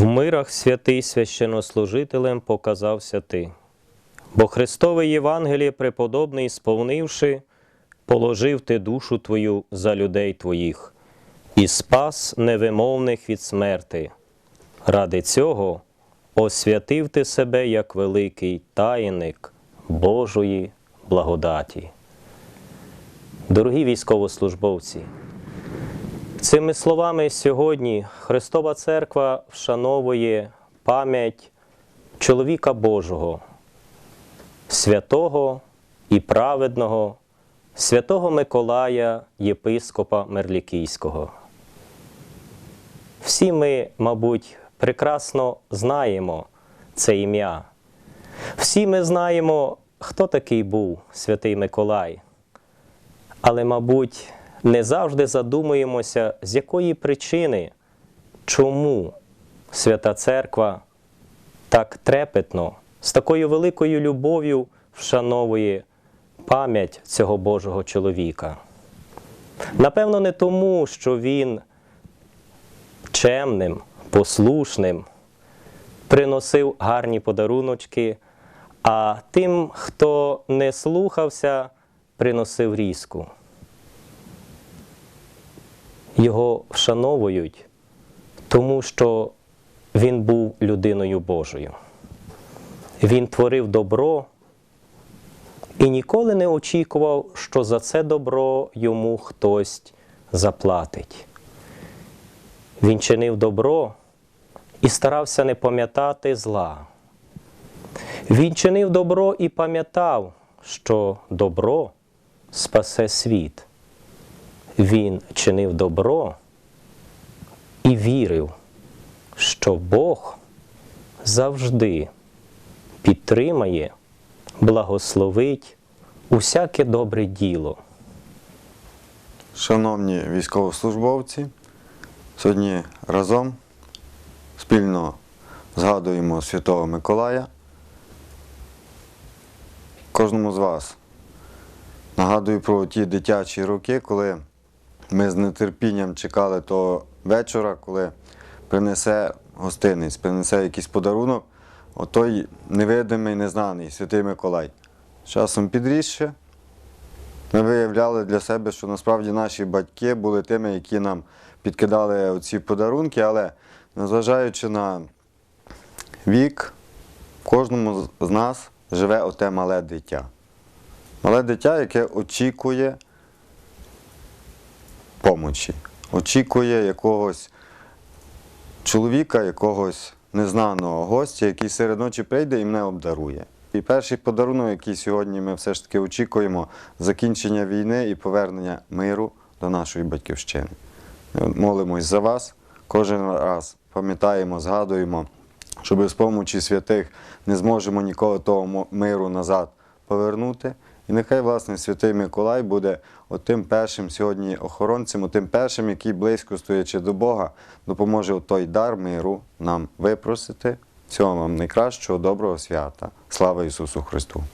В мирах святий священнослужителем показався ти, бо Христове Євангеліє преподобний, сповнивши, положив ти душу твою за людей твоїх і спас невимовних від смерти. Ради цього освятив ти себе як великий таїник Божої благодаті. Дорогі військовослужбовці, Цими словами сьогодні Христова Церква вшановує пам'ять чоловіка Божого, святого і праведного, святого Миколая, єпископа Мерлікійського. Всі ми, мабуть, прекрасно знаємо це ім'я. Всі ми знаємо, хто такий був святий Миколай. Але, мабуть, не завжди задумуємося, з якої причини, чому Свята Церква так трепетно, з такою великою любов'ю вшановує пам'ять цього Божого чоловіка. Напевно, не тому, що він чемним, послушним, приносив гарні подаруночки, а тим, хто не слухався, приносив різку його вшановують, тому що він був людиною Божою. Він творив добро і ніколи не очікував, що за це добро йому хтось заплатить. Він чинив добро і старався не пам'ятати зла. Він чинив добро і пам'ятав, що добро спасе світ він чинив добро і вірив, що Бог завжди підтримає, благословить усяке добре діло. Шановні військовослужбовці, сьогодні разом спільно згадуємо Святого Миколая. Кожному з вас нагадую про ті дитячі роки, коли ми з нетерпінням чекали того вечора, коли принесе гостинець, принесе якийсь подарунок, отой невидимий, незнаний Святий Миколай. Часом підрісше, ми виявляли для себе, що насправді наші батьки були тими, які нам підкидали ці подарунки, але незважаючи на вік, кожному з нас живе оте мале дитя. Мале дитя, яке очікує помочі, очікує якогось чоловіка, якогось незнаного гостя, який серед ночі прийде і мене обдарує. І перший подарунок, який сьогодні ми все ж таки очікуємо, закінчення війни і повернення миру до нашої батьківщини. Молимось за вас, кожен раз пам'ятаємо, згадуємо, що без помочі святих не зможемо ніколи того миру назад повернути. І нехай, власне, святий Миколай буде отим першим сьогодні охоронцем, отим першим, який близько стоячи до Бога, допоможе той дар миру нам випросити. Всього вам найкращого, доброго свята. Слава Ісусу Христу!